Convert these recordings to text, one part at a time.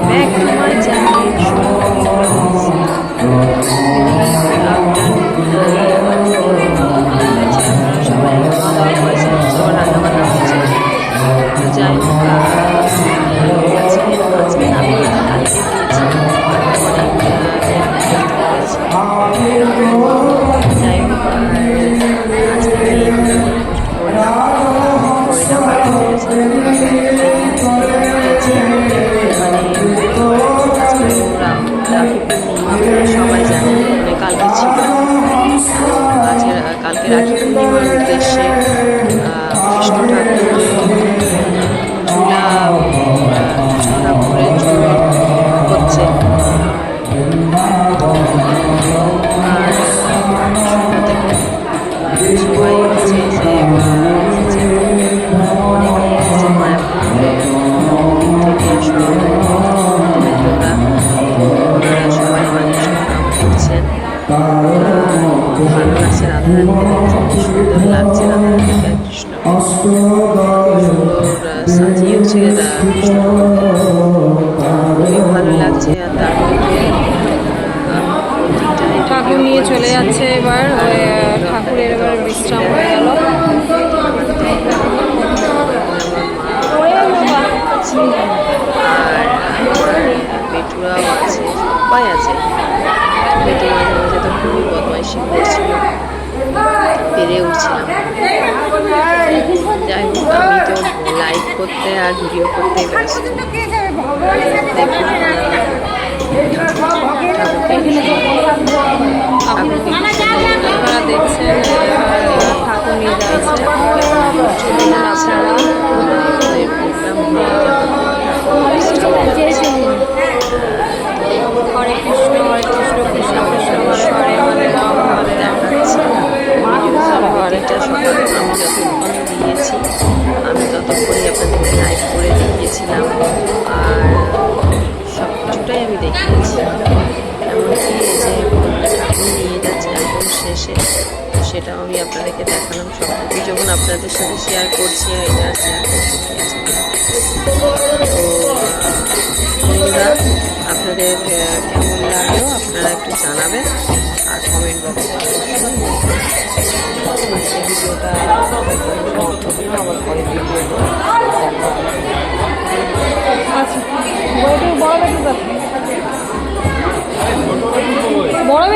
Welcome কালকে রাখি পূর্ণিমার ভালো লাগছে আর তার ঠাকুর নিয়ে চলে যাচ্ছে এবার ঠাকুরের এবার বিশ্রাম হয়ে গেল। আর পেটুরাও আছে, সবাই আছে। তো খুবই বদমাইশি করছিল। পেরে উঠছিলাম যাই হোক আমি করতে আর ভিডিও করতে ব্যস্ত দেখছেন ঘরেটা সকালে আমি যতক্ষণ দিয়েছি, আমি ততক্ষণই আপনাদেরকে লাইভ করে দেখিয়েছিলাম আর সব কিছুটাই আমি দেখিয়েছি। এমনকি যে ঠাকুর নিয়ে যাচ্ছে একদম শেষে, সেটাও আমি আপনাদেরকে দেখালাম। সব কিছু যখন আপনাদের সাথে শেয়ার করছি, এটা শেয়ার করছি তো আপনাদের কেমন লাগল? আপনারা একটু জানাবেন। আর কমেন্ট বক্সে বড়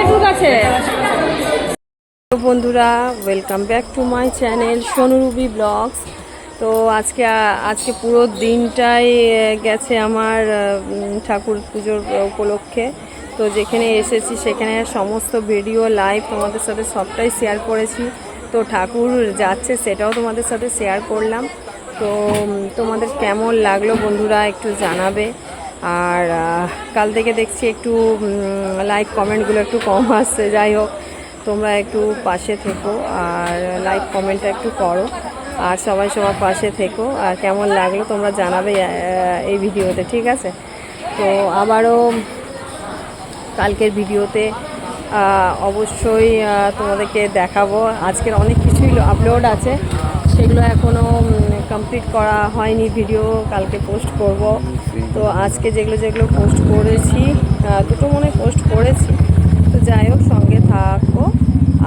বন্ধুরা welcome back to my channel Sonurubi vlogs তো আজকে আজকে পুরো দিনটাই গেছে আমার ঠাকুর পুজোর উপলক্ষে। তো যেখানে এসেছি সেখানে সমস্ত ভিডিও লাইভ তোমাদের সাথে সবটাই শেয়ার করেছি। তো ঠাকুর যাচ্ছে সেটাও তোমাদের সাথে শেয়ার করলাম। তো তোমাদের কেমন লাগল বন্ধুরা একটু জানাবে। আর কাল থেকে দেখছি একটু লাইক কমেন্টগুলো একটু কম আসছে। যাই হোক, তোমরা একটু পাশে থেকো আর লাইক কমেন্টটা একটু করো। আর সবাই সবার পাশে থেকো। আর কেমন লাগল তোমরা জানাবে এই ভিডিওতে ঠিক আছে? তো আবারও কালকের ভিডিওতে অবশ্যই তোমাদেরকে দেখাবো। আজকের অনেক কিছুই আপলোড আছে। সেগুলো এখনও কমপ্লিট করা হয়নি ভিডিও কালকে পোস্ট করব। তো আজকে যেগুলো যেগুলো পোস্ট করেছি দুটো মনে পোস্ট করেছি। তো যাই হোক, সঙ্গে থাকো।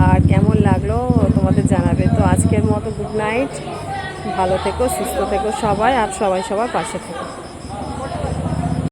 আর কেমন লাগল তোমাদের জানাবে। তো আজকের মতো গুড নাইট ভালো থেকো, সুস্থ থেকো সবাই, আর সবাই সবার পাশে থেকো।